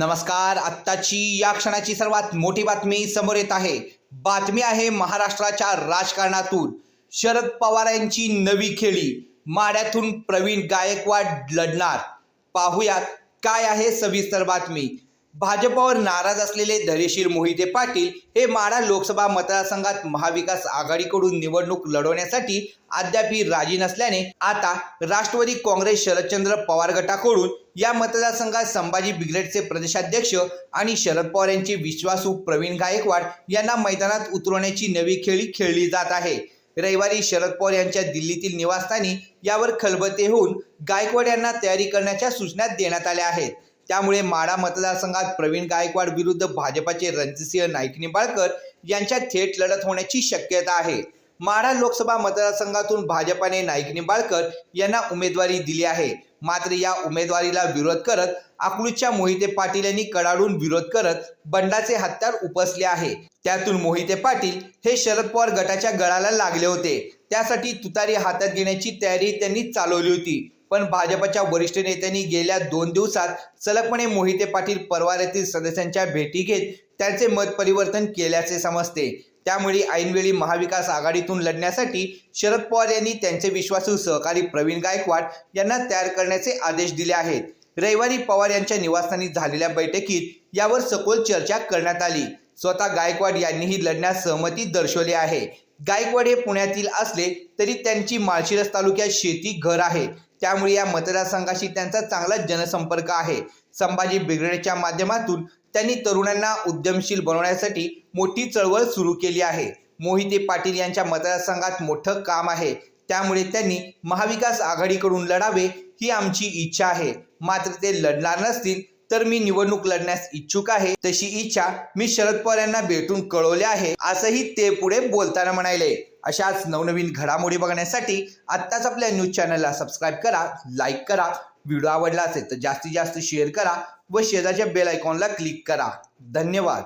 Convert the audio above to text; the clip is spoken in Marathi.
नमस्कार. आत्ताची या क्षणाची सर्वात मोठी बातमी समोर येत आहे. बातमी आहे महाराष्ट्राच्या राजकारणातून. शरद पवार यांची नवी खेळी. माड्यातून प्रवीण गायकवाड लढणार. पाहुयात काय आहे सविस्तर बातमी. भाजपावर नाराज असलेले धैर्यशील मोहिते पाटील हे माडा लोकसभा मतदारसंघात महाविकास आघाडीकडून निवडणूक लढवण्यासाठी अद्यापही राजी नसल्याने आता राष्ट्रवादी काँग्रेस शरदचंद्र पवार गटाकडून या मतदारसंघात संभाजी ब्रिगेडचे प्रदेशाध्यक्ष आणि शरद पवार यांचे विश्वासू प्रवीण गायकवाड यांना मैदानात उतरवण्याची नवी खेळी खेळली जात आहे. रविवारी शरद पवार यांच्या दिल्लीतील निवासस्थानी यावर खलबते होऊन गायकवाड यांना तयारी करण्याच्या सूचना देण्यात आल्या आहेत. त्यामुळे माडा मतदारसंघात प्रवीण गायकवाड विरुद्ध भाजपाचे रणजितसिंह नाईक निंबाळकर यांच्यात थेट लढत होण्याची शक्यता आहे. माढा लोकसभा मतदारसंघातून भाजपाने नाईक निंबाळकर यांना उमेदवारी दिली आहे. मात्र या उमेदवारीला विरोध करत अकलूजच्या मोहिते पाटील यांनी कडाडून विरोध करत बंडाचे हत्यार उपसले आहे. त्यातून मोहिते पाटील हे शरद पवार गटाच्या गळाला लागले होते. त्यासाठी तुतारी हातात घेण्याची तयारी त्यांनी चालवली होती. पण भाजपच्या वरिष्ठ नेत्यांनी गेल्या दोन दिवसात सलगपणे मोहिते पाटील परवार येथील सदस्यांच्या भेटी घेत त्यांचे मत परिवर्तन केल्याचे समजते. त्यामुळे ऐनवेळी महाविकास आघाडीतून लढण्यासाठी शरद पवार यांनी त्यांचे विश्वासू सहकारी प्रवीण गायकवाड यांना तयार करण्याचे आदेश दिले आहेत. रविवारी पवार यांच्या निवासस्थानी झालेल्या बैठकीत यावर सखोल चर्चा करण्यात आली. स्वतः गायकवाड यांनीही लढण्यास सहमती दर्शवली आहे. गायकवाड हे पुण्यातील असले तरी त्यांची माळशिरस तालुक्यात शेती घर आहे. त्यामुळे या मतदारसंघाशी त्यांचा चांगला जनसंपर्क आहे. संभाजी ब्रिगेडच्या माध्यमातून त्यांनी तरुणांना उद्यमशील बनवण्यासाठी मोठी चळवळ सुरू केली आहे. मोहिते पाटील यांच्या मतदारसंघात मोठं काम आहे. त्यामुळे त्यांनी महाविकास आघाडीकडून लढावे ही आमची इच्छा आहे. मात्र ते लढणार नसतील तर मी निवडणूक लढण्यास इच्छुक आहे. तशी इच्छा मी शरद पवार यांना भेटून कळवले आहे. असंही ते पुढे बोलताना म्हणाले. अशाच नवनवीन घडामोडी बघण्यासाठी आत्ताच आपल्या न्यूज चॅनलला सबस्क्राईब करा लाईक करा. व्हिडिओ आवडला असेल तर जास्तीत जास्त शेअर करा व शेजारच्या बेल आयकॉनला क्लिक करा. धन्यवाद.